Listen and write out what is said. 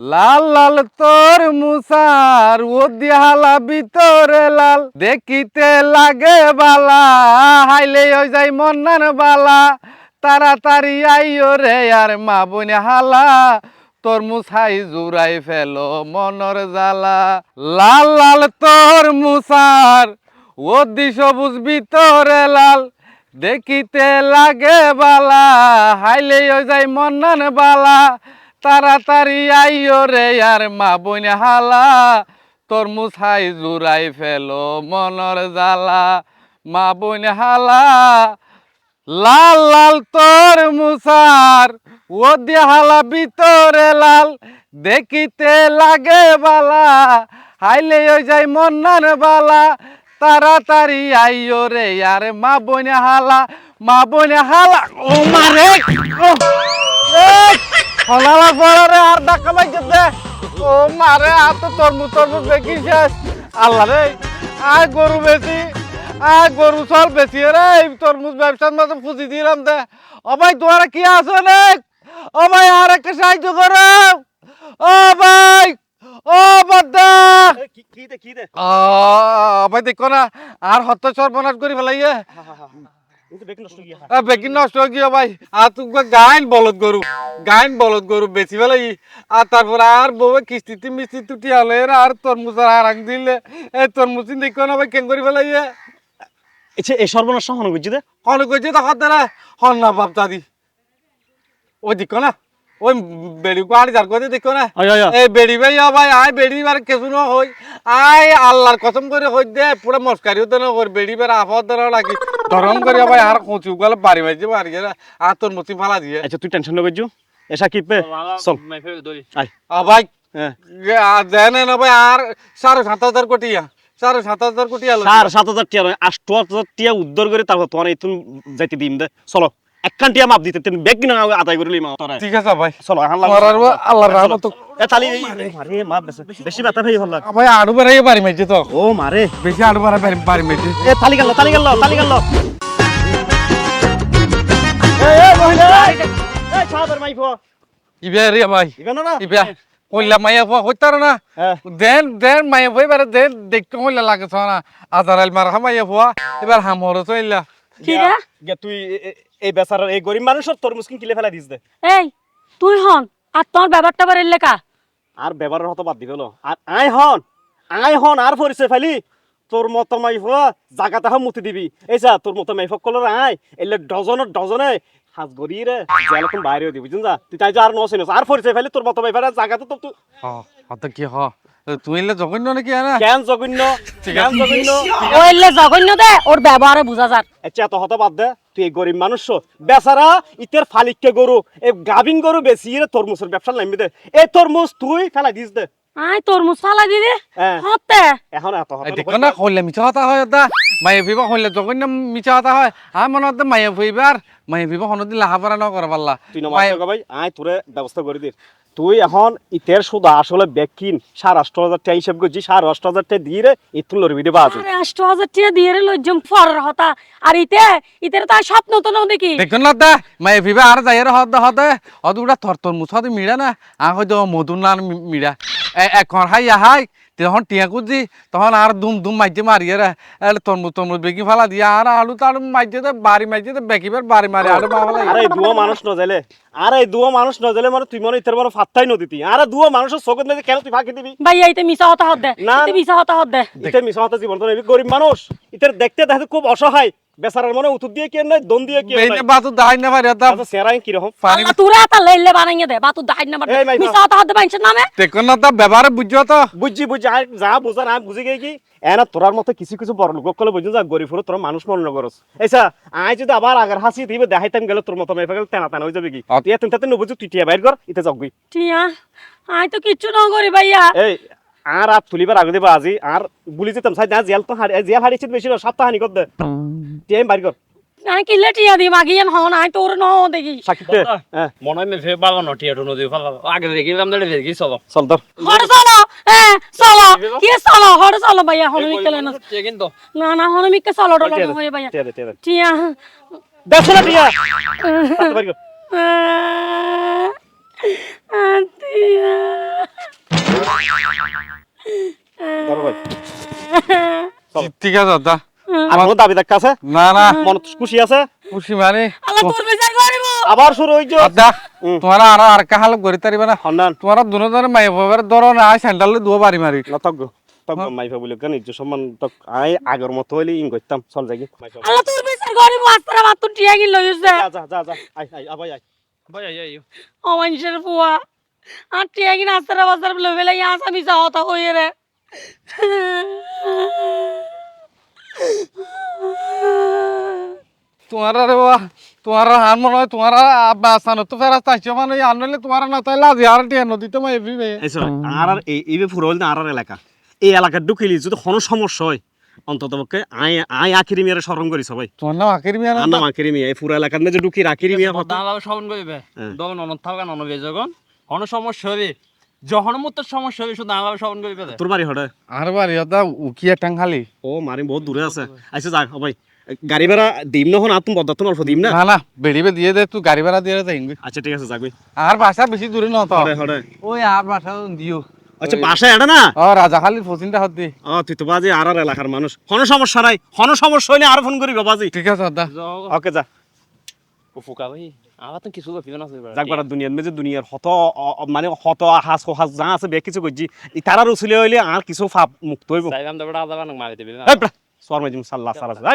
লাল লাল তোর মুসার ও দিহালা ভিতরে লাল। দেখিতে লাগে বালা, হাইলে ওই যাই মন্নান বালা। তাড়াতাড়ি আইও রে আর মা বোন হালা, তোর মুসাই জুরাই ফেলো মনর জালা লাল লাল তোর মুসার ও সবুজ ভিতরে লাল। দেখিতে লাগে বালা, হাইলে ওই যাই মন্নান বালা। তাড়াতাড়ি আইও রে আর মা বোন হালা। তোর মুছাই জুরাই ফেলো মনর জ্বালা। মা বোন হালা, লাল লাল তোর মুসার ও দেহালা ভিতরে লাল। দেখিতে লাগে বালা, হাইলে ওই যাই মন্নার বালা। তাড়াতাড়ি আইও রে আর মা বোন হালা, মা বোন হালা। ও মারে ও। হলালা পড়ারে আর ধাক্কা বাইছে দে ও মারে আর তো তরমুজ তরমুজ বেশি শেষ আল্লাহ রে আর গরু বেশি আর গরু চল বেশি রে এই তরমুজ ব্যবসার মতো ফুজি দিলাম দে। ও ভাই তোমার কি আছে রে? ও ভাই আর একটা সাহায্য করো। ও ভাই ও বাদ্দা কি কি দে কি দে? ও ভাই দেখো না আর হত্য সর্বনাশ করে ফেলাইয়ে। বেকি নষ্ট গিয়া। বেকি নষ্ট হয়ে গিয়ে ভাই। আর তুমি গাইন বলদ গরু। গাইন বলদ গরু বেশি বেলাই আর তারপর আর বউ কিস্তিতে মিস্তি তুটি আলে আর তরমুজ আর আং দিলে। এই তরমুজ দেখো না ভাই কেন করে ফেলাই এছে এই সর্বনাশ হন দে। কইছে তখন তারা হন না বাপ দাদি। ওই দেখো না ওই বেড়ি যার কথা দেখো না। আয় আয় এই বেড়ি ভাই ভাই আয় বেড়ি বার কিছু না হই। আয় আল্লাহর কসম করে হই দে পুরো মস্কারিও তো না কর বেড়ি বার আফত দেন লাগি। ধরম করিয়া ভাই আর কচু গেলে বাড়ি বাড়ি বাড়ি গেলে আর তোর মতি ফালা দিয়ে। আচ্ছা তুই টেনশন না করছু এসা কি পে চল। আয়। আ ভাই হ্যাঁ। দেন না ভাই আর সাড়ে সাত হাজার কোটিয়া সাড়ে সাত হাজার কোটি সাড়ে সাত হাজার টিয়া আর আষ্ট হাজার টিয়া উদ্ধার করে তারপর তোমার এইতুন যাইতে দিম দে। চলো। একখান টিয়া মাপ দিতে তুমি বেগ কিনা আদায় করে লিমা তোরা। ঠিক আছে ভাই। চলো আমার আর আল্লাহর রহমত এ তালি মারে মাপ বেশি বেশি ব্যথা ভাই হল। ভাই আড়ু বেড়াই বাড়ি তো। ও মারে। বেশি আড়ু বেড়াই বাড়ি বাড়ি মাইছে এ তালি গেল তালি গেল তালি গেল এ এ মহিলা! এ ছাদের মাইফো ইবে রে ভাই। ইবেন না ইবে কইলা মাইয়া ফুয়া হইতার না? হ্যাঁ। দেন দেন মাইয়া ফুয়া এবারে দেন দেখতে হইলা লাগে না। আজারাইল মার হামাইয়া ফুয়া এবার হামর চইলা কি রে গে তুই এই বেচারার এই গরিব মানুষের তরমুজ কিন কিলে ফেলা দিস দে। এই তুই হন আর তোর ব্যাপারটা বাড়ির লেখা আর ব্যবহারের হতো বাদ দিবে আর আয় হন আয় হন আর পরিচয় ফেলি। তোর মতো মাইফ জাগাতে হাম মুতি দিবি। এই যা তোর মতো মাইফ কলর আই এলে ডজনের ডজনে। হাজ গড়িয়ে রে যেরকম বাইরেও দিবি বুঝুন যা? তুই তাই যা আর নসিনস আর পরিচয় ফেলি তোর মতো মাইফার জাগাতে তো তুই হ হত কি হ? তুই এলে জঘন্য নাকি না কেন জঘন্য? কেন আছে। জঘন্য? ওইলে জঘন্য দে ওর ব্যবহারে বোঝা যাক আচ্ছা এত হতো বাদ দে তুই এই গরিব মানুষ বেচারা ইতের ফালিককে গরু এই গাভিন গরু বেশি রে তরমুজের ব্যবসা নামবি দে। এই তরমুজ তুই দিস দে। আয় তোর মুসালা দিদি হ্যাঁ। হতে। এখন এত হতো দেখো না কইলে মিছা কথা হয় দা মাইয়া ফিবা কইলে জঘন্য মিছা কথা হয়। আর মনে হতে মাইয়া ফিবার মাইয়া ফিবা হনদিন লাহাপারা ন করা পারলা তুই করগা ভাই আয় তোরে ব্যবস্থা করে দিস। তুই এখন ইতের সুদা আসলে বেকিন। সাড়ে আষ্ট হাজার টাকা হিসাব করছি সাড়ে আষ্ট হাজার টাকা দিয়ে রে ইতুল লড়বি দেবা আছে আরে আষ্ট হাজার টাকা দিয়ে রে লজ্জম ফর হতা। আর ইতে ইতের তো স্বপ্ন তো নাও দেখি। দেখুন না দা মা এভিবে আর যাই রে হদ হদে। অদুড়া থর তোর মুছাতে মিড়া না আ হয়তো মধুর না মিড়া। এখন হাই হাই। তখন টিয়া কুদি তখন আর দুম দুম মাইতে মারিয়ে রে তরমুজ তরমুজ বেগি ফালা দিয়ে আর আলু তালু মাইতে দে বাড়ি মাইতে দে বেকিবার বাড়ি মারি আলু বাবা আরে দুয়া মানুষ ন যাইলে আরে দুয়া মানুষ ন যাইলে মানে তুই মনে ইতার বড় ফাত্তাই দিতি আরে দুয়া মানুষের চোখত নাই কেন তুই ফাঁকি দিবি? ভাই এইতে মিছা হতা হত দে না। মিছা মিশা হতা হত দে। ইতে মিশা হতা জীবন তো নেবি গরিব মানুষ। ইতার দেখতে দেখতে খুব অসহায়। বেচারার মনে উত্তর দিয়ে কেন নাই দন দিয়ে কেন নাই? বাতু দাই না আচ্ছা সেরাই কীরকম? পানি আল্লাহ তুরা তা লেলে বানাইয়ে দে বা তুই না হতা হত দে বাইছের নামে না দা ব্যবহার বুঝছ তো। বুঝছি আয় যা বুঝা না বুঝি গিয়ে কি। এনা তোরার মতো কিছু কিছু বড় লোক কলে বুঝুন যা গরিব হলো তোরা মানুষ মন করস। এইসা আয় যদি আবার আগার হাসি দিবে দেখাইতাম গেলে তোর মতো মেয়ে তেনা তেনা হয়ে যাবে কি। তুই এত তেন বুঝু তুই টিয়া বাইর কর ইতে যাবি টিয়া আয় তো কিচ্ছু না করি ভাইয়া। এই আর আর তুলিবার আগে দেবা আজি আর বুলি যেতাম সাই না জেল তো হারি জেল হারিয়েছিস বেশি না সপ্তাহ হানি কর দে? টিয়া বাইর কর আয় কিলে টিয়া দি মাগিয়ান হন আয় তোর ন দেখি। সাকিব দে। হ্যাঁ মনে হয় মেফে বাগানো টিয়াটো নদী ফালা আগে দেখিলাম দাঁড়ে দেখি চলো। চল ধর হরে চলো চলো। কি চলো হরে চলো ভাইয়া হন মিকলে না কিন্তু। না না হন মিকলে চলো ডলো টিয়া হয়ে ভাইয়া। টিয়া টিয়া টিয়া। দেখছ না টিয়া। হাত বাইর কর আত্মীয় ধরো ভাই চলো। ঠিক আছে দাদা আর কোনো দাবি দেখা আছে? না না। মন খুশি আছে? খুশি মানে? আবার শুরু হইছো। দাদা তোমার আর আর কা হাল করি তারিবা না? হন্নান। তোমার দুজনের মাই বাবার ধরো না স্যান্ডাল দুয়া বাড়ি মারি। নতজ্ঞ তজ্ঞ মাইফা বলে কেন ইজ্জত সম্মান তক আই আগের মতো হইলে ইং করতাম। চল যাই আল্লাহ তোর বিচার করব আস্তারা মাত্র টিয়া গিল লইছে যা যা যা যা। আই আই আবাই আই ভাই আই আই ও মানুষের ফুয়া আর টিয়া গিন আস্তারা বাজার লইবে লাগি আসামি চাওতা হইয়ে রে। তোমার আরে বাবা তোমার হান মনে হয় তোমার আব্বা আসানো তো ফেরাস তাইছো মানে আনলে তোমার না তাইলে আজি আর টিয়া নদীতে মাই এফি এই শোন, আর আর এই এই পুরো হইলে আর আর এলাকা। এই এলাকার ঢুকিলি যদি কোনো সমস্যা হয় অন্তত পক্ষে আই আই আখিরি মিয়ারে স্মরণ করি সবাই। তোমার নাম আকির মিয়া না? নাম আখিরি মিয়া এই পুরো এলাকার মধ্যে ঢুকি মিয়া হ্যাঁ। দমন অনত থাকা ননবে যখন কোন সমস্যা হবে মত সমস্যা হবে শুধু সবন কইবে তোর বাড়ি হঠাৎ? আর বাড়ি হতা উকিয়া টাঙ্গালি। ও মারি বহুত দূরে আছে। ও ভাই। গাড়ি ভাড়া দিম না হন আতুম বদাতুন অল্প দিম না? না না বেড়িবে দিয়ে দে তুই গাড়ি ভাড়া দিয়ে যাই আচ্ছা ঠিক আছে ভাই আর বাসা বেশি দূরে ন তো। ওই আর বাসা দিও। আচ্ছা বাসা এটা না? ও রাজাখালির ফসিনটা হতি ও তুই তো বাজি আর আর এলাকার মানুষ। কোনো সমস্যা নাই কোনো সমস্যা হইলে আর ফোন করি বাবাজি ঠিক আছে দাদা ওকে যা। উফুকা ভাই। আমার তো কিছু গফিও না যাক বারা দুনিয়ার মেজে দুনিয়ার হত মানে হত হাস হাস যা আছে বেগ কিছু করছি তারা রসুলে হইলে আর কিছু ফাপ মুক্ত হইব। চাইলাম তো বড় আদা বানাক মারি দিবি না সর মাইজিম সাল্লাহ সাল্লাহ।